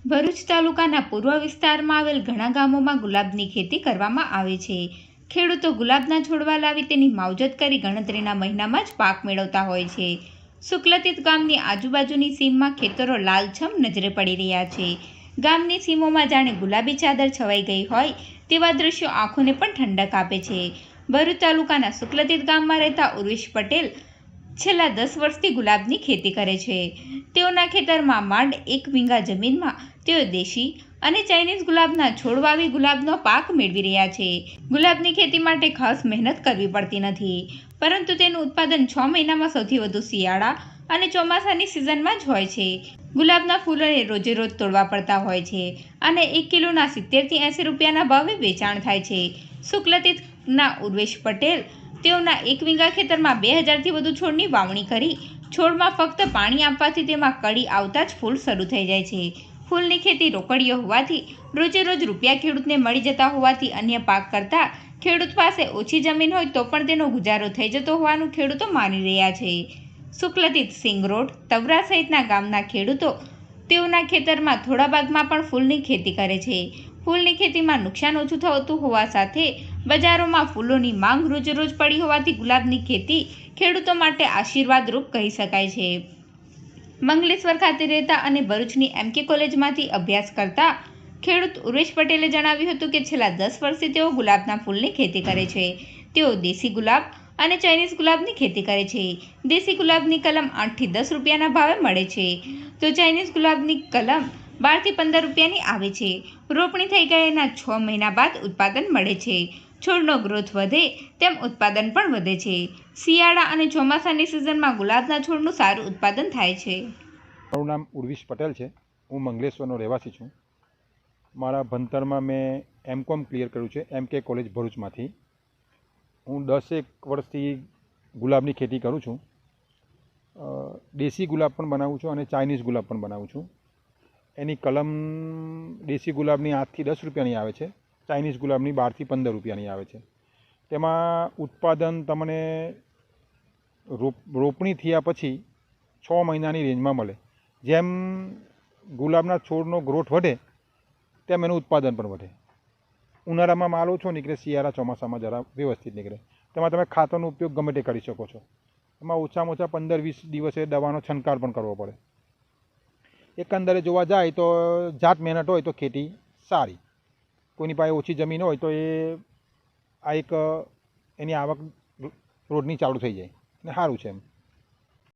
ભરૂચ તાલુકાના પૂર્વ વિસ્તારમાં આવેલ ઘણા ગામોમાં ગુલાબની ખેતી કરવામાં આવે છે. ખેડૂતો ગુલાબના છોડવા લાવી તેની માવજત કરી ગણતરીના મહિનામાં જ પાક મેળવતા હોય છે. શુક્લતીત ગામની આજુબાજુની સીમમાં ખેતરો લાલછમ નજરે પડી રહ્યા છે. ગામની સીમોમાં જાણે ગુલાબી ચાદર છવાઈ ગઈ હોય તેવા દ્રશ્યો આંખોને પણ ઠંડક આપે છે. ભરૂચ તાલુકાના શુક્લતીત ગામમાં રહેતા ઉર્વિશ પટેલ છેલ્લા દસ વર્ષથી ગુલાબની ખેતી કરે છે. તેઓના ખેતરમાં માંડ એક વીંગા જમીનમાં તેઓ દેશી અને ચાઇનીઝ ગુલાબના છોડ વાવી ગુલાબનો પાક મેળવી રહ્યા છે. ગુલાબની ખેતી માટે ખાસ મહેનત કરવી પડતી નથી, પરંતુ તેનું ઉત્પાદન છ મહિનામાં સૌથી વધુ શિયાળા અને ચોમાસાની સિઝનમાં જ હોય છે. ગુલાબના ફૂલોને રોજે રોજ તોડવા પડતા હોય છે અને એક કિલોના સિત્તેરથી એંસી રૂપિયાના ભાવે વેચાણ થાય છે. શુક્લતીતના ઉર્વેશ પટેલ તેઓના એક વીંગા ખેતરમાં બે હજારથી વધુ છોડની વાવણી કરી. છોડમાં ફક્ત પાણી આપવાથી તેમાં કળી આવતા જ ફૂલ શરૂ થઈ જાય છે. ફૂલની ખેતી રોકડીઓ હોવાથી રોજે રોજ રૂપિયા ખેડૂતને મળી જતા હોવાથી અન્ય પાક કરતાં ખેડૂત પાસે ઓછી જમીન હોય તો પણ તેનો ગુજારો થઈ જતો હોવાનું ખેડૂતો માની રહ્યા છે. શુક્લતીત સિંગરોડ તવરા સહિતના ગામના ખેડૂતો તેઓના ખેતરમાં થોડા ભાગમાં પણ ફૂલની ખેતી કરે છે. ફૂલની ખેતીમાં નુકસાન ઓછું થતું હોવા સાથે બજારોમાં ફૂલોની માંગ રોજ રોજ પડી હોવાથી ગુલાબની ખેતી ખેડૂતો માટે આશીર્વાદરૂપ કહી શકાય છે. મંગલેશ્વર ખાતે રહેતા અને ભરૂચની એમકે કોલેજમાંથી અભ્યાસ કરતા ખેડૂત ઉર્વેશ પટેલે જણાવ્યું હતું કે છેલ્લા દસ વર્ષથી તેઓ ગુલાબના ફૂલની ખેતી કરે છે. તેઓ દેશી ગુલાબ અને ચાઇનીઝ ગુલાબની ખેતી કરે છે. દેશી ગુલાબની કલમ આઠથી દસ રૂપિયાના ભાવે મળે છે. તો ચાઇનીઝ ગુલાબની કલમ બારથી પંદર રૂપિયાની આવે છે. રોપણી થઈ ગયાના છ મહિના બાદ ઉત્પાદન મળે છે. છોડનો ગ્રોથ વધે તેમ ઉત્પાદન પણ વધે છે. શિયાળા અને ચોમાસાની સિઝનમાં ગુલાબના છોડનું સારું ઉત્પાદન થાય છે. મારું નામ ઉર્વિશ પટેલ છે. હું મંગલેશ્વરનો રહેવાસી છું. મારા ભણતરમાં મેં એમ કોમ ક્લિયર કર્યું છે એમ કે કોલેજ ભરૂચમાંથી. હું દસેક વર્ષથી ગુલાબની ખેતી કરું છું. દેશી ગુલાબ પણ બનાવું છું અને ચાઇનીઝ ગુલાબ પણ બનાવું છું. એની કલમ દેશી ગુલાબની આઠથી દસ રૂપિયાની આવે છે, ચાઇનીઝ ગુલાબની બારથી પંદર રૂપિયાની આવે છે. તેમાં ઉત્પાદન તમને રોપ, રોપણી થયા પછી છ મહિનાની રેન્જમાં મળે. જેમ ગુલાબના છોડનો ગ્રોથ વધે, તેમ એનું ઉત્પાદન પણ વધે. ઉનાળામાં માલ ઓછો નીકળે, શિયાળા ચોમાસામાં જરા વ્યવસ્થિત નીકળે. તેમાં તમે ખાતરનો ઉપયોગ ગમે તે કરી શકો છો. એમાં ઓછામાં ઓછા પંદર વીસ દિવસે દવાનો છંટકાવ પણ કરવો પડે. એકંદરે જોવા જાય તો જાત મહેનત હોય તો ખેતી સારી. કોઈની પાસે ઓછી જમીન હોય તો એ આ એક એની આવક રોડની ચાલુ થઈ જાય. અને સારું છે એમ.